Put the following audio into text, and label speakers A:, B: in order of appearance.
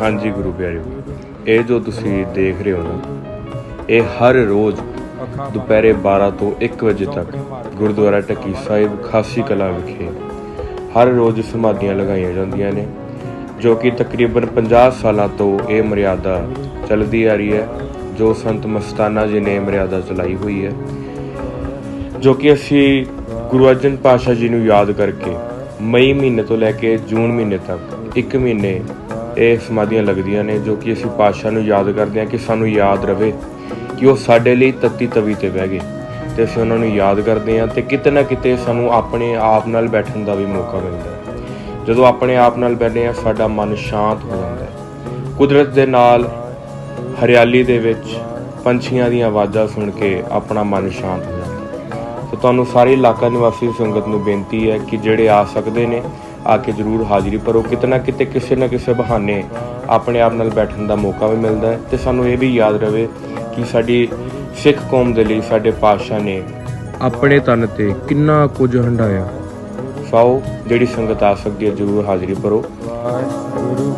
A: ਹਾਂਜੀ ਗੁਰੂ ਪਿਆਰਿਓ, ਇਹ ਜੋ ਤੁਸੀਂ ਦੇਖ ਰਹੇ ਹੋ ਨਾ, ਇਹ ਹਰ ਰੋਜ਼ ਦੁਪਹਿਰੇ 12 ਤੋਂ 1 ਵਜੇ ਤੱਕ ਗੁਰਦੁਆਰਾ ਟੱਕੀ ਸਾਹਿਬ ਖਾਸੀ ਕਲਾ ਵਿਖੇ ਹਰ ਰੋਜ਼ ਸਮਾਧੀਆਂ ਲਗਾਈਆਂ ਜਾਂਦੀਆਂ ਨੇ, ਜੋ ਕਿ ਤਕਰੀਬਨ 50 ਸਾਲਾਂ ਤੋਂ ਇਹ ਮਰਿਆਦਾ ਚੱਲਦੀ ਆ ਰਹੀ ਹੈ, ਜੋ ਸੰਤ ਮਸਤਾਨਾ ਜੀ ਨੇ ਮਰਿਆਦਾ ਚਲਾਈ ਹੋਈ ਹੈ, ਜੋ ਕਿ ਅਸੀਂ ਗੁਰੂ ਅਰਜਨ ਪਾਤਸ਼ਾਹ ਜੀ ਨੂੰ ਯਾਦ ਕਰਕੇ ਮਈ ਮਹੀਨੇ ਤੋਂ ਲੈ ਕੇ ਜੂਨ ਮਹੀਨੇ ਤੱਕ, ਇੱਕ ਮਹੀਨੇ ਇਹ ਸਮਾਧੀਆਂ ਲੱਗਦੀਆਂ ਨੇ ਜੋ ਕਿ ਅਸੀਂ ਪਾਤਸ਼ਾਹ ਨੂੰ ਯਾਦ ਕਰਦੇ ਹਾਂ ਕਿ ਸਾਨੂੰ ਯਾਦ ਰਵੇ ਕਿ ਉਹ ਸਾਡੇ ਲਈ ਤੱਤੀ ਤਵੀ ਤੇ ਬਹਿ ਗਏ ਤੇ ਅਸੀਂ ਉਹਨਾਂ ਨੂੰ ਯਾਦ ਕਰਦੇ ਹਾਂ ਤੇ ਕਿਤੇ ਨਾ ਕਿਤੇ ਸਾਨੂੰ ਆਪਣੇ ਆਪ ਨਾਲ ਬੈਠਣ ਦਾ ਵੀ ਮੌਕਾ ਮਿਲਦਾ ਹੈ। ਜਦੋਂ ਆਪਣੇ ਆਪ ਨਾਲ ਬੈਠੇ ਹਾਂ, ਸਾਡਾ ਮਨ ਸ਼ਾਂਤ ਹੋ ਜਾਂਦਾ ਹੈ। ਕੁਦਰਤ ਦੇ ਨਾਲ, ਹਰਿਆਲੀ ਦੇ ਵਿੱਚ ਪੰਛੀਆਂ ਦੀਆਂ ਆਵਾਜ਼ਾਂ ਸੁਣ ਕੇ ਆਪਣਾ ਮਨ ਸ਼ਾਂਤ ਹੋ ਜਾਂਦਾ ਹੈ। ਸੋ ਤੁਹਾਨੂੰ ਸਾਰੇ ਇਲਾਕਾ ਨਿਵਾਸੀ ਸੰਗਤ ਨੂੰ ਬੇਨਤੀ ਹੈ ਕਿ ਜਿਹੜੇ ਆ ਸਕਦੇ ਨੇ, ਆ ਕੇ ਜਰੂਰ ਹਾਜ਼ਰੀ ਭਰੋ। ਕਿਤੇ ਨਾ ਕਿਤੇ ਕਿਸੇ ਨਾ ਕਿਸੇ ਬਹਾਨੇ ਆਪਣੇ ਆਪ ਨਾਲ ਬੈਠਣ ਦਾ ਮੌਕਾ ਵੀ ਮਿਲਦਾ ਹੈ ਤੇ ਸਾਨੂੰ ਇਹ ਵੀ ਯਾਦ ਰਵੇ ਕਿ ਸਾਡੀ ਸਿੱਖ ਕੌਮ ਦੇ ਲਈ ਸਾਡੇ ਪਾਤਸ਼ਾਹ ਨੇ ਆਪਣੇ ਤਨ ਤੇ ਕਿੰਨਾ ਕੁਝ ਹੰਡਾਇਆ ਸਾਓ ਜਿਹੜੀ ਸੰਗਤ ਆ ਸਕਦੀ ਹੈ ਜਰੂਰ ਹਾਜ਼ਰੀ ਭਰੋ।
B: ਵਾਹਿਗੁਰੂ।